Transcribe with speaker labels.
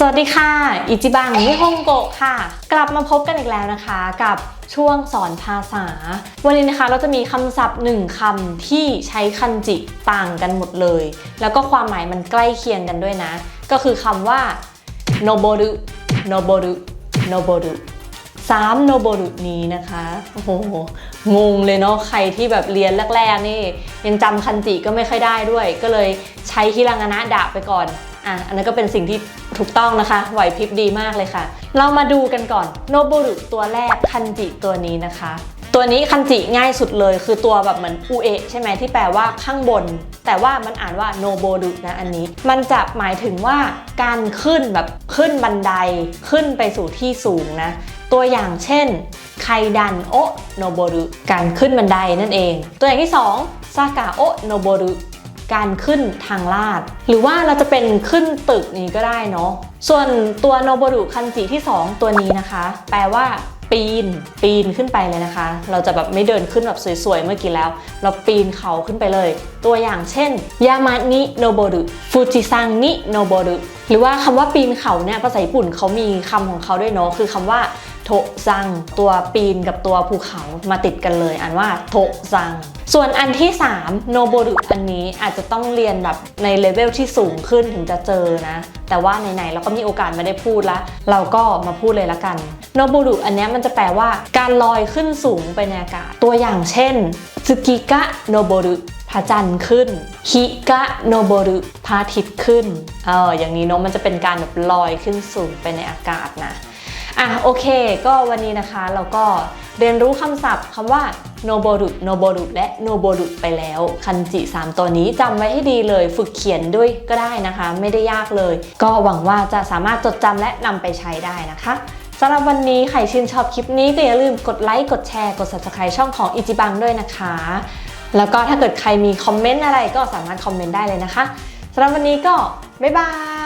Speaker 1: สวัสดีค่ะ อิจิบังนิฮงโกะค่ะ กลับมาพบกันอีกแล้วนะคะกับช่วงสอนภาษา วันนี้นะคะเราจะมีคำศัพท์หนึ่งคำที่ใช้คันจิต่างกันหมดเลย แล้วก็ความหมายมันใกล้เคียงกันด้วยนะ ก็คือคำว่า noboru noboru noboru สามโนโบรุนี้นะคะ โอ้โห งงเลยเนาะ ใครที่แบบเรียนแรกๆนี่ ยังจำคันจิก็ไม่ค่อยได้ด้วย ก็เลยใช้ฮิรังานะดะไปก่อน อะ อันนั้นก็เป็นสิ่งที่ ถูกต้องนะคะไหวพริบดีมากเลยค่ะ เรามาดูกันก่อนโนโบรุตัวแรกคันจิตัวนี้นะคะ ตัวนี้คันจิง่ายสุดเลย คือตัวแบบเหมือนอุเอะใช่ไหมที่แปลว่าข้างบน แต่ว่ามันอ่านว่าโนโบรุนะอันนี้ มันจะหมายถึงว่าการขึ้นแบบขึ้นบันไดขึ้นไปสู่ที่สูงนะ ตัวอย่างเช่นไคดันโอโนโบรุการขึ้นบันไดนั่นเอง ตัวอย่างที่2ซากะโอโนโบรุ การขึ้นทางลาด หรือว่าเราจะเป็นขึ้นตึกนี้ก็ได้เนาะส่วนตัวโนโบรุคันจิที่ 2 ตัวนี้นะคะ แปลว่าปีน ปีนขึ้นไปเลยนะคะ เราจะแบบไม่เดินขึ้นแบบสวยๆ เมื่อกี้แล้ว เราปีนเขาขึ้นไปเลย ตัวอย่างเช่น ยามานิโนโบรุฟูจิซังนิโนโบรุหรือว่าคำว่าปีนเขาเนี่ยภาษาญี่ปุ่นเขามีคำของเขาด้วยเนาะคือคำว่า โทซัง ตัวปีนกับตัวภูเขามาติดกันเลย อ่านว่าโทซัง ส่วนอันที่ 3 โนโบรุอันนี้อาจจะต้องเรียนแบบในเลเวลที่สูงขึ้นถึงจะเจอนะ แต่ว่าไหนๆเราก็มีโอกาสไม่ได้พูดละ เราก็มาพูดเลยละกันโนโบรุอันนี้มันจะแปลว่าการลอยขึ้นสูงไปในอากาศ ตัวอย่างเช่นสึกิกะโนโบรุพระจันทร์ขึ้นฮิกะโนโบรุพระอาทิตย์ขึ้น เอออย่างนี้เนาะมันจะเป็นการแบบลอยขึ้นสูงไปในอากาศนะะโอเค ก็วันนี้นะคะเราก็เรียนรู้คำศัพท์คำว่า noboru noboru และ noboru ไปแล้ว คันจิ 3 ตัวนี้จำไว้ให้ดีเลย ฝึกเขียนด้วยก็ได้นะคะ ไม่ได้ยากเลย ก็หวังว่าจะสามารถจดจำและนำไปใช้ได้นะคะสำหรับวันนี้ใครชื่นชอบคลิปนี้ก็อย่าลืมกดไลค์กดแชร์กด subscribe ช่องของอิจิบังด้วยนะคะ แล้วก็ถ้าเกิดใครมีคอมเมนต์อะไรก็สามารถคอมเมนต์ได้เลยนะคะสำหรับวันนี้ก็บ๊ายบาย